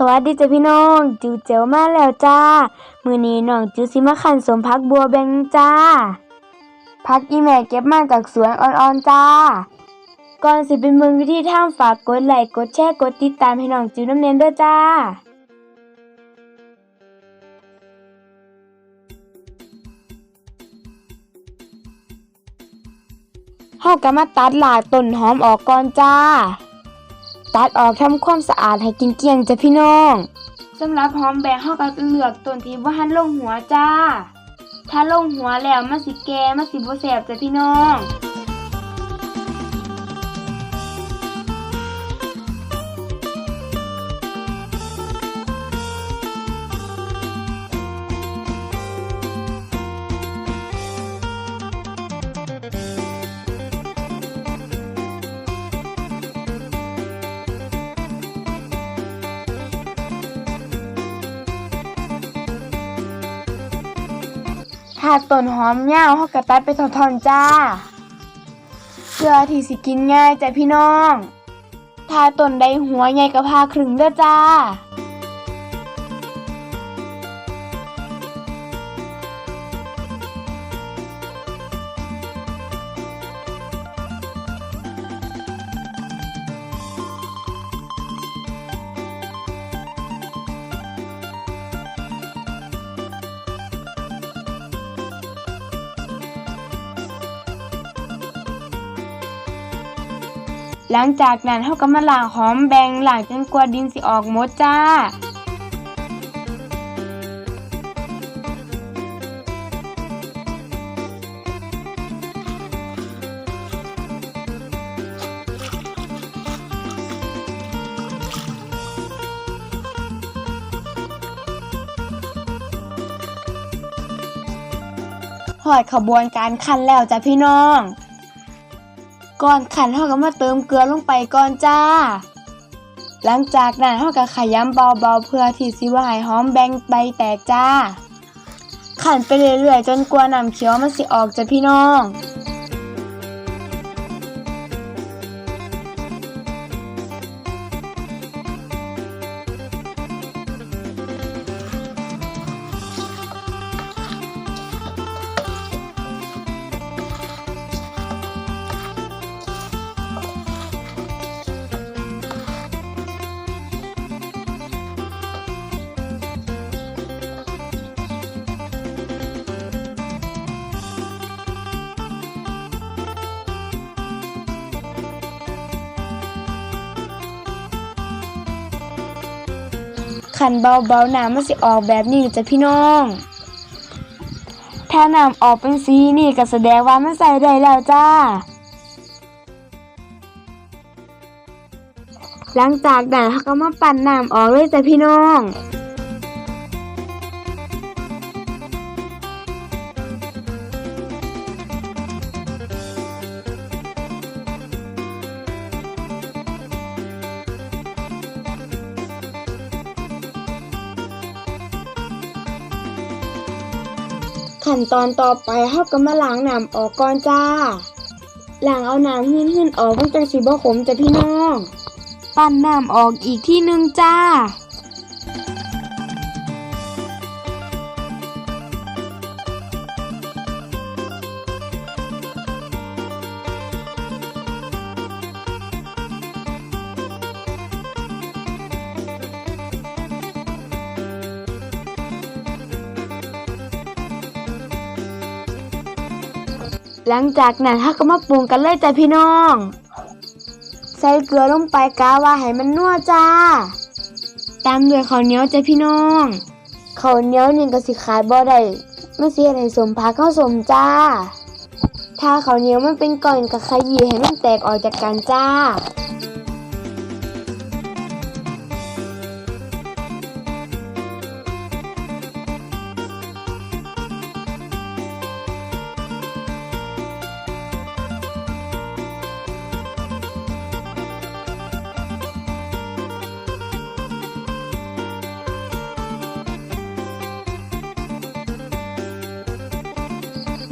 สวัสดีจ้ะพี่น้อง จิวเจียวมาแล้วจ้า มือนี้น้องจิวสิมาคั่นสมพักบัวแบงจ้า พักอีแม่เก็บมาจากสวนอ่อนๆจ้า ก่อนสิเป็นมือวิธีทำฝากกดไลค์กดแชร์กดติดตามให้น้องจิวน้ำเนียนด้วยจ้าเฮาก็มาตัดหลากต้นหอมออกก่อนจ้า ตัดออกทำความสะอาดให้กินเกลี้ยงจ้ะพี่น้องสำหรับหอมแบงเฮาก็เลือกต้นที่บ่หันลงหัวจ้า ถ้าลงหัวแล้วมันสิแก่มันสิบ่แสบจ้ะพี่น้อง ถ้าต้นหอมเงาเฮากะตัดไปท่อนๆจ้า เพื่อที่สิกินง่ายจ้ะพี่น้อง ถ้าต้นใดหัวใหญ่ก็พาครึ่งเด้อจ้า หลังจากนั้นเฮาก็มาล้างหอมแบงล้างจนกว่าดินสิออกหมดจ้าหอดขบวนการคันแล้วจ้ะพี่น้อง ก่อนขันเฮาก็มาเติมเกลือลงไปก่อนจ้า หลังจากนั้นเฮาก็ขยำเบาๆเพื่อที่สิว่าให้หอมแบงใบแตกจ้า ขันไปเรื่อยๆจนกว่าน้ำเขียวมันสิออกจ้ะพี่น้อง ขันเบาๆน้ำมันสิออกแบบนี้จ้ะพี่น้อง ถ้าน้ำออกเป็นสีนี่ก็แสดงว่ามันใส่ได้แล้วจ้า หลังจากนั้นเขาก็มาปั่นน้ำออกเลยจ้ะพี่น้อง ขั้นตอนต่อไปเฮาก็มาล้างน้ำออกก่อนจ้าล้างเอาน้ำหื้นๆออกมันจังสิบ่ขมจ้ะพี่น้อง ปั้นน้ำออกอีกที่หนึงจ้า หลังจากนั้นเฮาก็มาปรุงกันเลยจ้ะพี่น้อง ใส่เกลือลงไปกาว่าให้มันนัวจ้า ตามด้วยข้าวเหนียวจ้ะพี่น้องข้าวเหนียวนี่ก็สิขายบ่ได้มันสิเฮ็ดให้สมพักเข้าสมจ้า ถ้าข้าวเหนียวมันเป็นก้อนก็ขยี้ให้มันแตกออกจากกันจ้า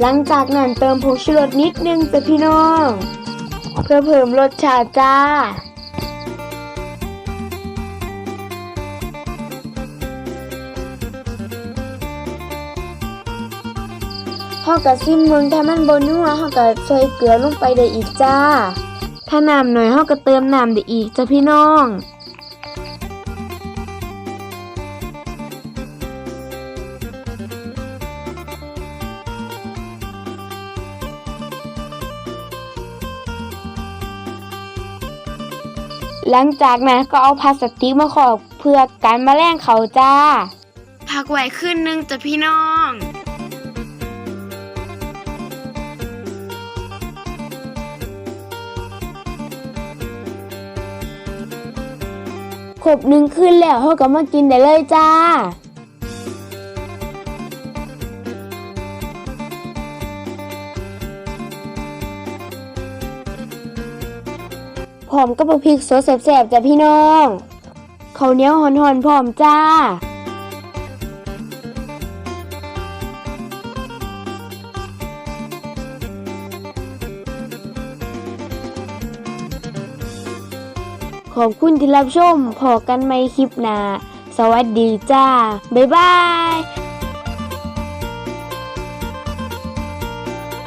หลังจากนั้นเติมผงชูรสนิดนึงจ้ะพี่น้อง เพื่อเพิ่มรสชาติจ้า ข้าวกับซิมเมืองถ้ามันบนนัวข้าวกับใส่เกลือลงไปได้อีกจ้า ถ้าน้ำหน่อยข้าวกับเติมน้ำได้อีกจ้ะพี่น้อง หลังจากนั้นก็เอาพลาสติกมาขอบเพื่อกันแมลงเขาจ้า พักไว้ขึ้นนึงจ้ะพี่น้องครบหนึ่งขึ้นแล้วเขาก็มากินได้เลยจ้า อมกับบักพริกสดแสบๆจ้ะพี่น้องข้าวเหนียวหอนๆพร้อมจ้า ขอบคุณที่รับชมพอกันไม่คลิปหน้าสวัสดีจ้า บ๊ายบาย